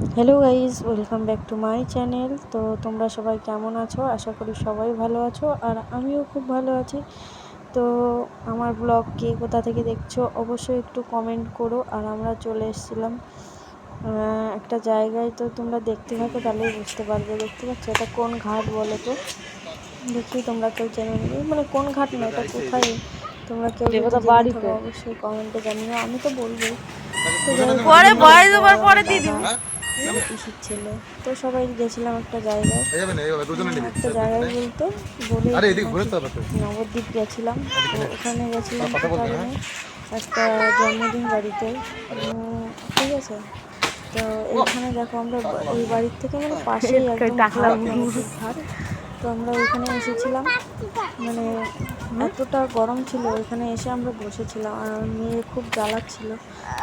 Hello guys welcome back to my channel তো তোমরা সবাই কেমন আছো? আশা করি সবাই ভালো আছো আর আমিও খুব ভালো আছি। তো আমার ব্লগ কে কোথা থেকে দেখছ অবশ্যই একটু কমেন্ট করো। আর আমরা চলে এসেছিলাম একটা জায়গায়। তো তোমরা দেখতে থাকো তাহলেই বুঝতে পারবে। দেখতে পাচ্ছ এটা কোন ঘাট বলো তো? দেখি তোমরা কেউ নেবে মানে কোন ঘাট না এটা কোথায়? তোমরা কেউ বাড়ি। অবশ্যই কমেন্টে জানিও। আমি তো বলব পরে বয়স হবার পরে দিয়ে দিবি। আমার পিসির ছেলে। তো সবাই গেছিলাম একটা জায়গায়। একটা জায়গায় বলতে বলে আরে এদিকে ঘুরে তো হবে তো। নবদ্বীপ গেছিলাম। তো ওখানে গেছিলাম কারণে একটা জন্মদিন বাড়িতে। ঠিক আছে। তো এখানে দেখো আমরা ওই বাড়ির থেকে মানে পাশেই একদম ঘাট। তো আমরা ওইখানে এসেছিলাম। মানে এতটা গরম ছিল ওইখানে এসে আমরা বসেছিলাম আর আমার মেয়ে খুব জ্বালাচ্ছিল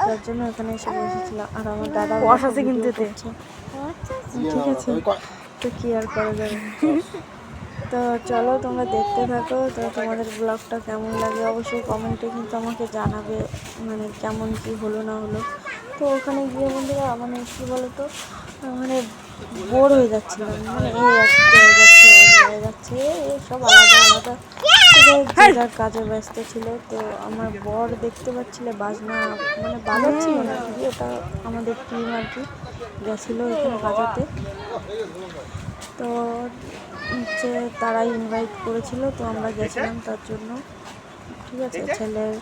তার জন্য ওখানে এসে বসেছিলাম আর আমার দাদা আছে কিন্তু ঠিক আছে। তো কি আর করা যাবে? তো চলো তোমরা দেখতে থাকো তো তোমাদের ব্লগটা কেমন লাগে অবশ্যই কমেন্টে কিন্তু আমাকে জানাবে মানে কেমন কি হলো না হলো। তো ওখানে গিয়ে বন্ধুরা মানে কী বলো তো মানে বোর হয়ে যাচ্ছিলাম মানে এই এক জায়গায় যাচ্ছে জায়গায় যাচ্ছে এ সব আলাদা আলাদা। যার কাজে ব্যস্ত ছিল তো আমার বর দেখতে পাচ্ছিলে বাজনা মানে বাজাচ্ছিল না কি ওটা আমাদের টিম আর কি গেছিল এখানে বাজাতে। তো হচ্ছে তারা ইনভাইট করেছিল তো আমরা গেছিলাম তার জন্য। ঠিক আছে ছেলের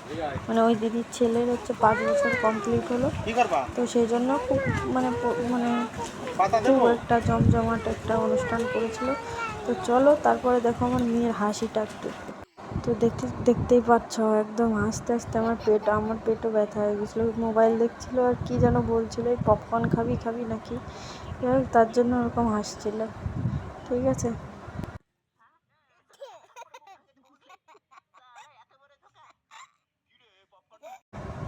মানে ওই দিদির ছেলের হচ্ছে পাঁচ বছর কমপ্লিট হলো। তো সেই জন্য খুব মানে মানে খুব একটা জমজমাট একটা অনুষ্ঠান করেছিল। তো চলো তারপরে দেখো আমার মেয়ের হাসিটা একটু। তো দেখতে দেখতেই পাচ্ছ একদম হাসতে হাসতে আমার পেট আমার পেটও ব্যথা হয়ে গেছিল। মোবাইল দেখছিলো আর কি যেন বলছিলো এই পপকর্ন খাবি খাবি নাকি? তার জন্য ওরকম হাসছিল। ঠিক আছে?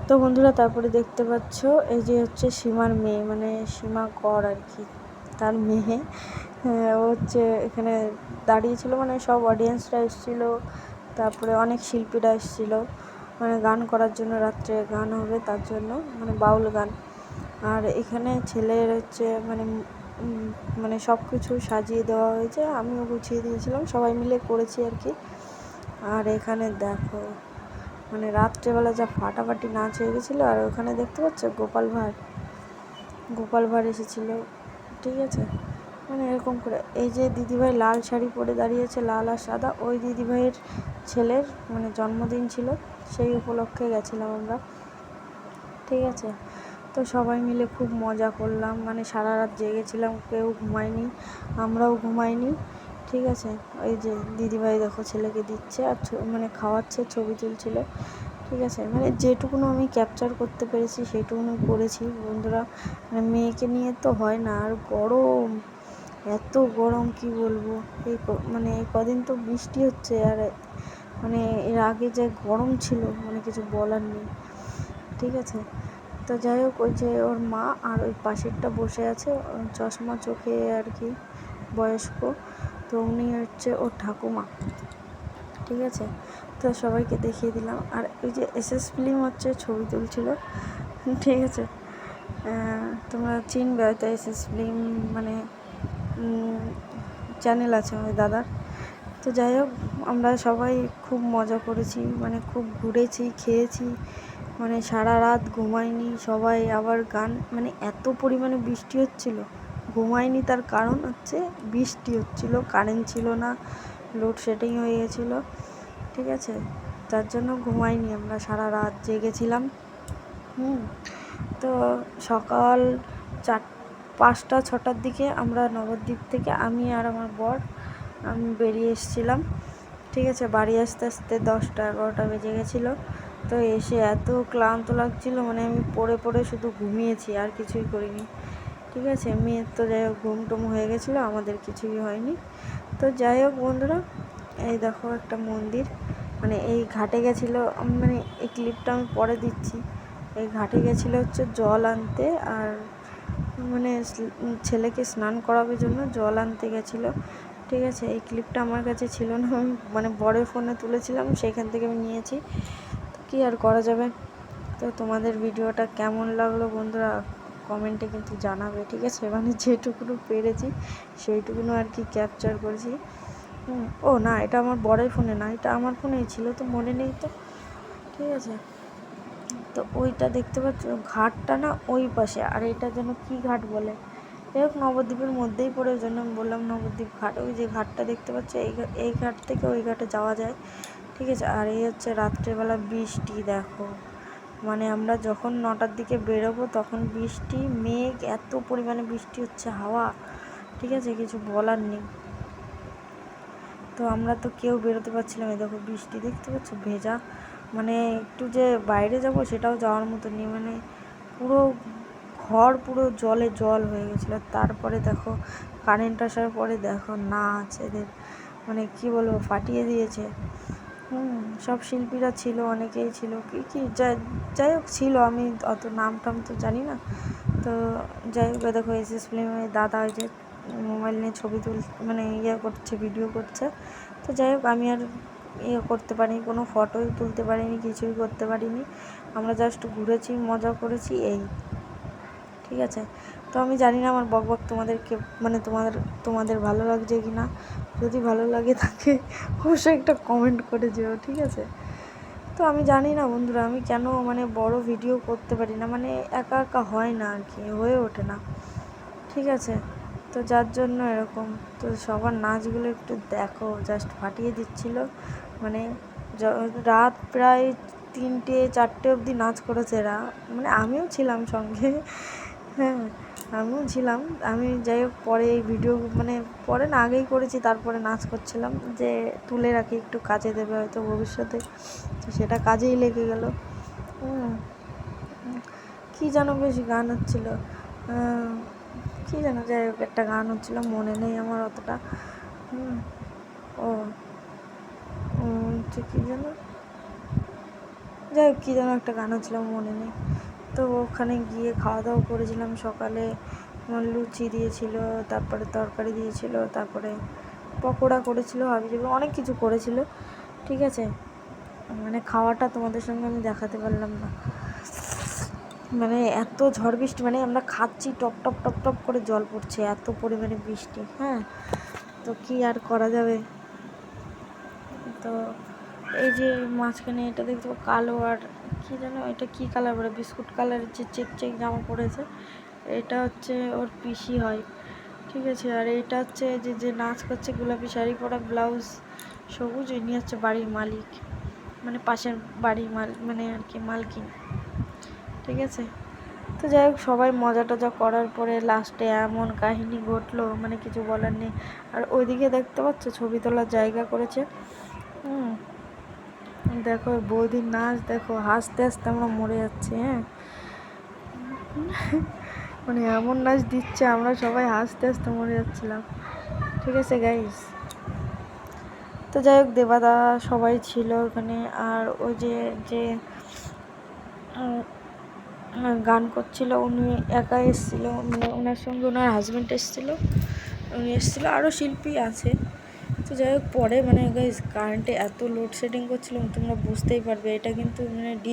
তো বন্ধুরা তারপরে দেখতে পাচ্ছ এই যে হচ্ছে সীমার মেয়ে মানে সীমা কর আর কি তার মেয়ে। হ্যাঁ, ও হচ্ছে এখানে দাঁড়িয়েছিল মানে সব অডিয়েন্সরা এসেছিল। তারপরে অনেক শিল্পীরা এসেছিল। মানে গান করার জন্য রাত্রে গান হবে, তার জন্য মানে বাউল গান। আর এখানে ছেলের হচ্ছে মানে মানে সব কিছু সাজিয়ে দেওয়া হয়েছে, আমিও গুছিয়ে দিয়েছিলাম, সবাই মিলে করেছি আর কি। আর এখানে দেখো মানে রাত্রেবেলা যা ফাটাফাটি নাচ হয়ে গেছিল, আর ওখানে দেখতে পাচ্ছ গোপাল ভাঁড়? গোপাল ভাঁড় এসেছিল, ঠিক আছে? মানে এরকম করে। এই যে দিদিভাই লাল শাড়ি পরে দাঁড়িয়েছে, লাল আর সাদা, ওই দিদিভাইয়ের ছেলের মানে জন্মদিন ছিল, সেই উপলক্ষে গেছিলাম আমরা। ঠিক আছে? তো সবাই মিলে খুব মজা করলাম মানে সারা রাত জেগেছিলাম, কেউ ঘুমায়নি, আমরাও ঘুমাইনি ঠিক আছে? ওই যে দিদিভাই দেখো ছেলেকে দিচ্ছে আর মানে খাওয়াচ্ছে, ছবি তুলছিল। ঠিক আছে? মানে যেটুকুনো আমি ক্যাপচার করতে পেরেছি সেইটুকুনো করেছি। বন্ধুরা মানে মেয়েকে নিয়ে তো হয় না, আর গরম। এত গরম, কি বলব? এই মানে এই কদিন তো বৃষ্টি হচ্ছে আর মানে এর আগে যে গরম ছিল মানে কিছু বলার নেই। ঠিক আছে? তো যাই হোক, ওই যে ওর মা আর ওই পাশেরটা বসে আছে চশমা চোখে আর কি বয়স্ক। তো উনি হচ্ছে ওর ঠাকুমা। ঠিক আছে? তো সবাইকে দেখিয়ে দিলাম। আর ওই যে এস এস ফিল্ম হচ্ছে ছবি তুলছিল। ঠিক আছে? তোমরা চিনবে হয়তো এস এস ফিল্ম মানে চ্যানেল আছে আমার দাদার। তো যাই হোক, আমরা সবাই খুব মজা করেছি মানে খুব ঘুরেছি, খেয়েছি মানে সারা রাত ঘুমাইনি, সবাই আবার গান মানে এত পরিমাণে বৃষ্টি হচ্ছিল, ঘুমাইনি তার কারণ হচ্ছে বৃষ্টি হচ্ছিল কারেন্ট ছিল না লোডশেডিং হয়ে গেছিল, ঠিক আছে? তার জন্য ঘুমাইনি আমরা, সারা রাত জেগেছিলাম। হুম, তো সকাল চার পাঁচটা, ছটার দিকে আমরা নবদ্বীপ থেকে আমি আর আমার বর, আমি বেরিয়ে এসেছিলাম। ঠিক আছে, বাড়ি আসতে আসতে দশটা, এগারোটা বেজে গেছিল। তো এসে এত ক্লান্ত লাগছিল মানে আমি পড়ে পড়ে শুধু ঘুমিয়েছি, আর কিছুই করিনি। ঠিক আছে, মেয়ের তো যাই হোক ঘুম টুম হয়ে গেছিল, আমাদের কিছুই হয়নি। তো যাই হোক বন্ধুরা, এই দেখো একটা মন্দির মানে এই ঘাটে গেছিল মানে এই ক্লিপটা আমি পরে দিচ্ছি। এই ঘাটে গেছিল হচ্ছে জল আনতে, আর মানে ছেলেকে স্নান করাবার জন্য জল আনতে গেছিল। ঠিক আছে, এই ক্লিপটা আমার কাছে ছিল না, আমি মানে বড় ফোনে তুলেছিলাম, সেখান থেকে আমি নিয়েছি। তো কী আর করা যাবে? তো তোমাদের ভিডিওটা কেমন লাগল বন্ধুরা? কমেন্টে কিন্তু জানাবে, ঠিক আছে? মানে যেটুকুনো পেরেছি, সেইটুকুনো আর কি ক্যাপচার করেছি। ও না, এটা আমার বড়ের ফোনে না, এটা আমার ফোনেই ছিল, তো মনে নেই তো। ঠিক আছে। তো ওইটা দেখতে পাচ্ছ, ঘাটটা না ওই পাশে, আর এটা যেন কি ঘাট বলে? যাই হোক, নবদ্বীপের মধ্যেই পড়ে ওই জন্য বললাম নবদ্বীপ ঘাট। ওই যে ঘাটটা দেখতে পাচ্ছ, এই এই ঘাট থেকে ওই ঘাটে যাওয়া যায়। ঠিক আছে? আর এই হচ্ছে রাত্রেবেলা বৃষ্টি, দেখো। মানে আমরা যখন নটার দিকে বেরোবো, তখন বৃষ্টি, মেঘ, এত পরিমাণে বৃষ্টি হচ্ছে, হাওয়া। ঠিক আছে? কিছু বলার নেই। তো আমরা তো কেউ বেরোতে পারছিলাম এই দেখো, বৃষ্টি দেখতে পাচ্ছ? ভেজা। মানে একটু যে বাইরে যাব সেটাও যাওয়ার মতো নেই মানে পুরো ঘর পুরো জলে জল হয়ে গেছিল। তারপরে দেখো কারেন্ট আসার পরে দেখো নাচ এদের মানে কি বলব, ফাটিয়ে দিয়েছে। হুম, সব শিল্পীরা ছিল, অনেকেই ছিল। কি কি, যাই হোক ছিল, আমি অত নাম টাম তো জানি না। তো যাই হোক, দেখো এস এস ফিল্মের দাদা ওই যে মোবাইল নিয়ে ছবি তুল মানে ইয়ে করছে ভিডিও করছে। তো যাই হোক, আমি আর ইয়ে করতে পারিনি, কোনো ফটোই তুলতে পারিনি, কিছুই করতে পারিনি। আমরা জাস্ট ঘুরেছি, মজা করেছি, এই। ঠিক আছে? তো আমি জানি না আমার বক বক তোমাদেরকে মানে তোমাদের তোমাদের ভালো লাগছে কি না। যদি ভালো লাগে তাকে অবশ্যই একটা কমেন্ট করে যেও, ঠিক আছে? তো আমি জানি না বন্ধুরা, আমি কেন মানে বড় ভিডিও করতে পারি না মানে একা একা হয় না আর কি, হয়ে ওঠে না। ঠিক আছে? তো যার জন্য এরকম, তো সবার নাচগুলো একটু দেখো জাস্ট ফাটিয়ে দিচ্ছিল। মানে রাত প্রায় তিনটে, চারটে অবধি নাচ করেছে এরা। মানে আমিও ছিলাম সঙ্গে। হ্যাঁ আমিও ছিলাম। আমি যাই হোক, পরে এই ভিডিও মানে পরে না, আগেই করেছি, তারপরে নাচ করছিলাম। যে তুলে রাখি, একটু কাজে দেবে হয়তো ভবিষ্যতে। সেটা কাজেই লেগে গেল। কী যেন বেশ গান হচ্ছিল। কী যেন, যাই হোক, একটা গান হচ্ছিল, মনে নেই আমার অতটা। ও। হচ্ছে কী যেন? যাই হোক, কী যেন একটা গান হচ্ছিল মনে নেই। তো ওখানে গিয়ে খাওয়া দাওয়া করেছিলাম সকালে। লুচি দিয়েছিল, তারপরে তরকারি দিয়েছিল, তারপরে পকোড়া করেছিল হাবিজাবি অনেক কিছু করেছিল। ঠিক আছে? মানে খাওয়াটা তোমাদের সঙ্গে আমি দেখাতে পারলাম না। মানে এত ঝড় বৃষ্টি মানে আমরা খাচ্ছি, টপ টপ টপ টপ করে জল পড়ছে, এত পরিমাণে বৃষ্টি হ্যাঁ? তো কি আর করা যাবে? তো এই যে মাঝখানে এটা দেখতে কালো আর কি যেন, এটা কি কালার বলে? বিস্কুট কালারের যে চেক চেক জামা পরেছে, এটা হচ্ছে ওর পিসি হয়, ঠিক আছে? আর এটা হচ্ছে যে যে নাচ করছে গোলাপি শাড়ি পরা ব্লাউজ সবুজ ইনি হচ্ছে বাড়ির মালিক মানে পাশের বাড়ির মাল মানে আর কি মালকিন, ঠিক আছে? তো যাই হোক, সবাই মজা টজা করার পরে লাস্টে এমন কাহিনী ঘটলো মানে কিছু বলার নেই। আর ওইদিকে দেখতে পাচ্ছ, ছবি তোলার জায়গা করেছে। দেখো, বৌদির নাচ দেখো, হাসতে হাসতে আমরা মরে যাচ্ছি হ্যাঁ? মানে এমন নাচ দিচ্ছে, আমরা সবাই হাসতে হাসতে মরে যাচ্ছিলাম। ঠিক আছে গাইস তো যাই হোক, দেবাদা সবাই ছিল ওখানে, আর ওই যে যে গান করছিল, উনি একা এসেছিল মানে ওনার সঙ্গে ওনার হাজব্যান্ড এসেছিল, উনি এসেছিল, আরও শিল্পী আছে। তো যাই হোক, পরে মানে গাইজ কারেন্টে এত লোডশেডিং করছিলাম, তোমরা বুঝতেই পারবে, এটা কিন্তু মানে ডি